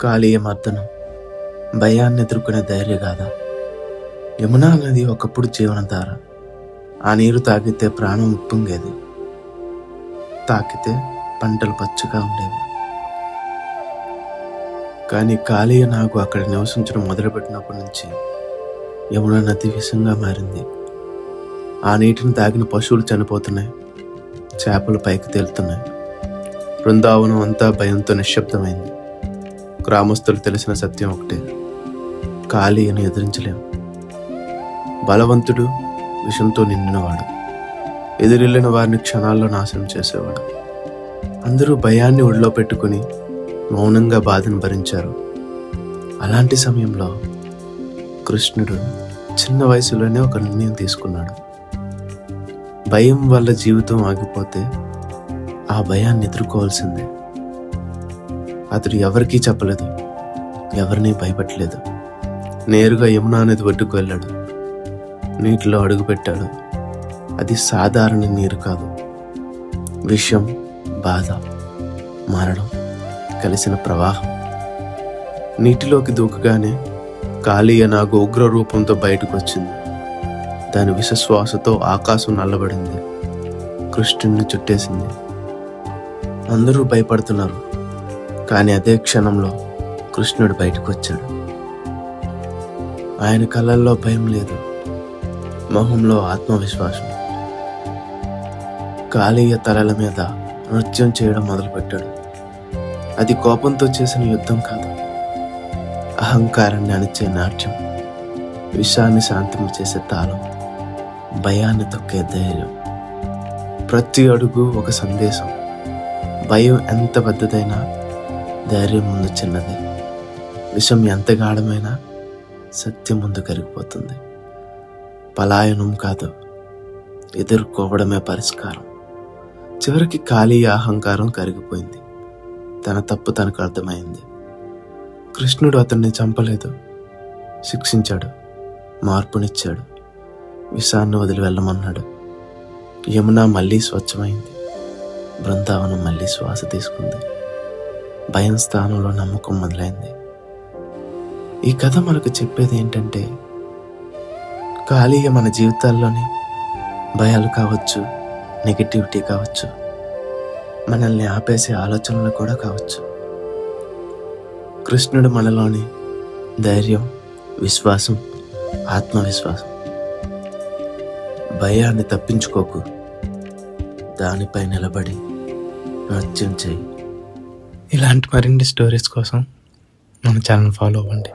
కాళీయ మర్దనం భయాన్ని ఎదుర్కొనే ధైర్య కాదా? యమునా నది ఒకప్పుడు జీవనధార ఆ నీరు తాగితే ప్రాణం ఉప్పొంగేది. తాకితే పంటలు పచ్చగా ఉండేవి. కానీ కాళీయ నాకు అక్కడ నివసించడం మొదలుపెట్టినప్పటి నుంచి యమునా నది విషంగా మారింది. ఆ నీటిని తాగిన పశువులు చనిపోతున్నాయి. చేపలు పైకి తేలుతున్నాయి. బృందావనం అంతా భయంతో నిశ్శబ్దమైంది. గ్రామస్తులు తెలిసిన సత్యం ఒకటే. ఖాళీని ఎదిరించలేము. బలవంతుడు విషంతో నిండినవాడు. ఎదురెళ్ళిన వారిని క్షణాల్లో నాశనం చేసేవాడు. అందరూ భయాన్ని ఒడిలో పెట్టుకుని మౌనంగా బాధను భరించారు. అలాంటి సమయంలో కృష్ణుడు చిన్న వయసులోనే ఒక నిర్ణయం తీసుకున్నాడు. భయం వల్ల జీవితం ఆగిపోతే ఆ భయాన్ని ఎదుర్కోవాల్సిందే. అతడు ఎవరికీ చెప్పలేదు. ఎవరిని భయపట్టలేదు. నేరుగా యమునా నది ఒడ్డుకు వెళ్ళాడు. నీటిలో అడుగుపెట్టాడు అది సాధారణ నీరు కాదు. విషం బాధ మరణం కలిసిన ప్రవాహం. నీటిలోకి దూకగానే కాళీయ నాకు ఉగ్ర రూపంతో బయటకు వచ్చింది. దాని విషశ్వాసతో ఆకాశం నల్లబడింది. కృష్ణుడిని చుట్టేసింది. అందరూ భయపడుతున్నారు. కానీ అదే క్షణంలో కృష్ణుడు బయటకు వచ్చాడు ఆయన కళ్ళల్లో భయం లేదు. మొహంలో ఆత్మవిశ్వాసం. కాళీయ తలల మీద నృత్యం చేయడం మొదలుపెట్టాడు. అది కోపంతో చేసిన యుద్ధం కాదు. అహంకారాన్ని అణిచే నాట్యం. విషాన్ని శాంతింపచేసే తాళం. భయాన్ని తొక్కే ధైర్యం. ప్రతి అడుగు ఒక సందేశం. భయం ఎంత పెద్దదైనా ధైర్యం ముందు చిన్నది. విషం ఎంత గాఢమైనా సత్యం ముందు కరిగిపోతుంది. పలాయనం కాదు ఎదుర్కోవడమే పరిష్కారం. చివరికి ఖాళీ అహంకారం కరిగిపోయింది. తన తప్పు తనకు అర్థమైంది. కృష్ణుడు అతన్ని చంపలేదు. శిక్షించాడు. మార్పునిచ్చాడు. విషాన్ని వదిలి వెళ్ళమన్నాడు. యమున మళ్ళీ స్వచ్ఛమైంది. బృందావనం మళ్ళీ శ్వాస తీసుకుంది. భయం స్థానంలో నమ్మకం మొదలైంది. ఈ కథ మనకు చెప్పేది ఏంటంటే ఖాళీగా మన జీవితాల్లోని భయాలు కావచ్చు నెగిటివిటీ కావచ్చు మనల్ని ఆపేసే ఆలోచనలు కూడా కావచ్చు. కృష్ణుడు మనలోని ధైర్యం విశ్వాసం ఆత్మవిశ్వాసం భయాన్ని తప్పించుకోకు. దానిపై నిలబడి నృత్యం చేయి. ఇలాంటి మరిన్ని స్టోరీస్ కోసం మన ఛానల్ ఫాలో అవ్వండి.